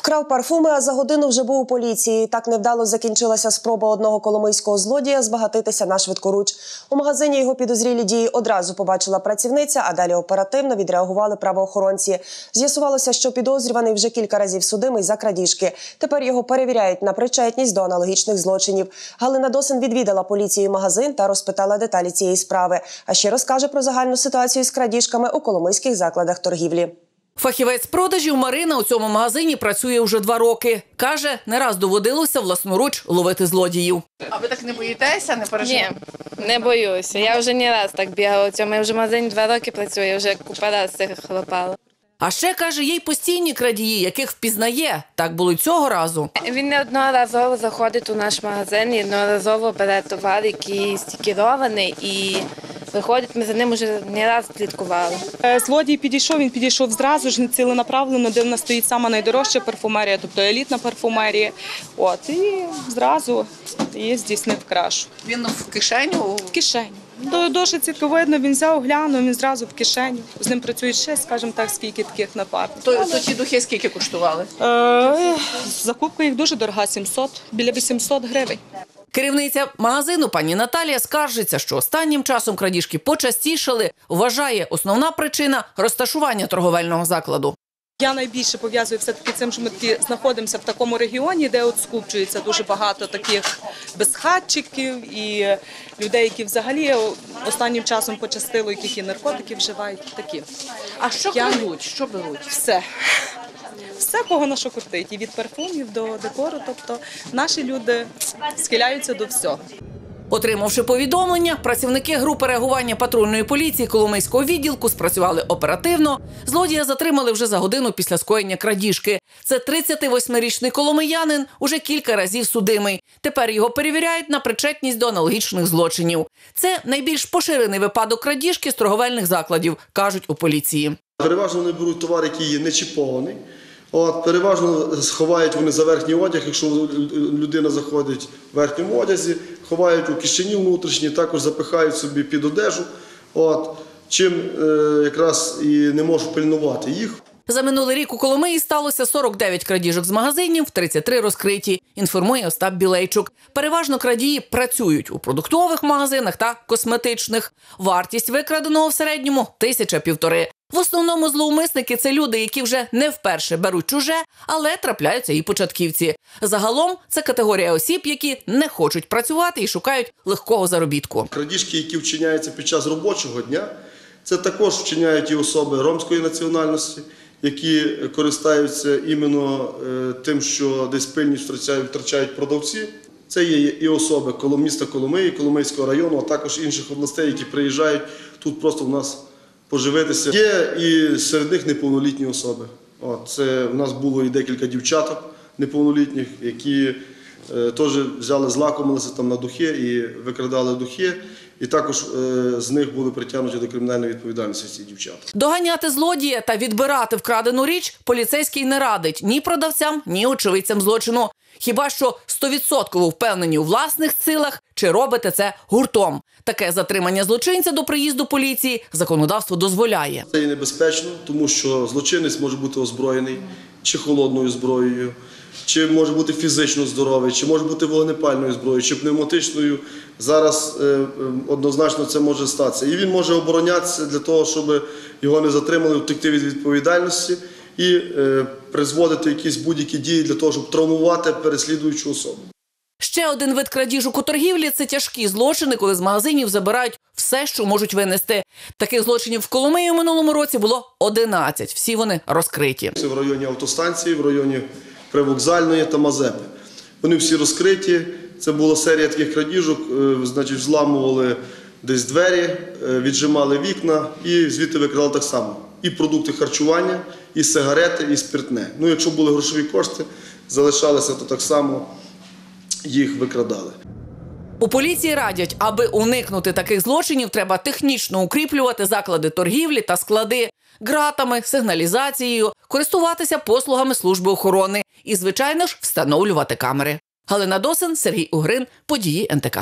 Вкрав парфуми, а за годину вже був у поліції. Так невдало закінчилася спроба одного коломийського злодія збагатитися на швидкоруч. У магазині його підозрілі дії одразу побачила працівниця, а далі оперативно відреагували правоохоронці. З'ясувалося, що підозрюваний вже кілька разів судимий за крадіжки. Тепер його перевіряють на причетність до аналогічних злочинів. Галина Досин відвідала поліцію магазин та розпитала деталі цієї справи. А ще розкаже про загальну ситуацію з крадіжками у коломийських закладах торгівлі. Фахівець продажів Марина у цьому магазині працює вже два роки. Каже, не раз доводилося власноруч ловити злодіїв. А ви так не боїтеся, не переживаєте? Ні, не боюся. Я вже не раз так бігала у цьому. Я вже в магазині два роки працюю, я вже купа раз цих хлопала. А ще каже, є й постійні крадії, яких впізнає. Так було й цього разу. Він неодноразово заходить у наш магазин і одноразово бере товар, який стікерований, і виходить, ми за ним вже не раз слідкували. Е, Злодій підійшов, він підійшов зразу ж ціленаправлено, де в нас стоїть сама найдорожча парфумерія, тобто елітна парфумерія. От і зразу її здійснив крашу. Він в кишеню. В кишеню. До- видно, він взяв, глянув, він зразу в кишеню. З ним працюють ще, скажімо так, скільки таких напарників. То, то ті духи скільки коштували? Е, Закупка їх дуже дорога, 700, біля 800 гривень. Керівниця магазину пані Наталія скаржиться, що останнім часом крадіжки почастішали. Вважає, основна причина розташування торговельного закладу. Я найбільше пов'язую все-таки цим, що ми таки знаходимося в такому регіоні, де от скупчується дуже багато таких безхатчиків і людей, які взагалі останнім часом почастило, яких і наркотики вживають. Такі А що Я- крадуть? Що беруть? все. Все, кого на що і від парфумів до декору. Тобто наші люди схиляються до всього. Отримавши повідомлення, працівники групи реагування патрульної поліції Коломийського відділку спрацювали оперативно. Злодія затримали вже за годину після скоєння крадіжки. Це 38-річний коломиянин, уже кілька разів судимий. Тепер його перевіряють на причетність до аналогічних злочинів. Це найбільш поширений випадок крадіжки з торговельних закладів, кажуть у поліції. Переважно вони беруть товар, який є не чіпований. От, переважно сховають вони за верхній одяг, якщо людина заходить в верхньому одязі, ховають у кишені внутрішні, також запихають собі під одежу. От, чим е, якраз і не можуть пильнувати їх. За минулий рік у Коломиї сталося 49 крадіжок з магазинів, 33 розкриті. Інформує Остап Білейчук. Переважно крадії працюють у продуктових магазинах та косметичних. Вартість викраденого в середньому тисяча півтори. В основному зловмисники це люди, які вже не вперше беруть чуже, але трапляються і початківці. Загалом це категорія осіб, які не хочуть працювати і шукають легкого заробітку. Крадіжки, які вчиняються під час робочого дня, це також вчиняють і особи ромської національності, які користаються іменно е, тим, що десь пильність втрачають, втрачають продавці. Це є і особи коло міста Коломиї, Коломийського району, а також інших областей, які приїжджають тут просто в нас поживитися. Є і серед них неповнолітні особи. От, це в нас було і декілька дівчаток неповнолітніх, які теж взяли, злакомилися там на духи і викрадали духи. І також е, з них були притягнуті до кримінальної відповідальності ці дівчата. Доганяти злодія та відбирати вкрадену річ поліцейський не радить ні продавцям, ні очевидцям злочину. Хіба що стовідсотково впевнені у власних силах чи робите це гуртом. Таке затримання злочинця до приїзду поліції законодавство дозволяє. Це є небезпечно, тому що злочинець може бути озброєний чи холодною зброєю, чи може бути фізично здоровий, чи може бути вогнепальною зброєю, чи пневматичною. Зараз е, е, однозначно це може статися. І він може оборонятися для того, щоб його не затримали, втекти від відповідальності і е, призводити якісь будь-які дії для того, щоб травмувати переслідуючу особу. Ще один вид крадіжок у торгівлі це тяжкі злочини, коли з магазинів забирають все, що можуть винести. Таких злочинів в Коломиї у минулому році було 11. Всі вони розкриті. Це в районі автостанції, в районі привокзальної та Мазепи. Вони всі розкриті. Це була серія таких крадіжок, е, значить, взламували десь двері, е, віджимали вікна і звідти викрадали так само. І продукти харчування, і сигарети, і спиртне. Ну, якщо були грошові кошти, залишалися, то так само їх викрадали. У поліції радять, аби уникнути таких злочинів, треба технічно укріплювати заклади торгівлі та склади ґратами, сигналізацією, користуватися послугами служби охорони і, звичайно ж, встановлювати камери. Галина Досин, Сергій Угрин, події НТК.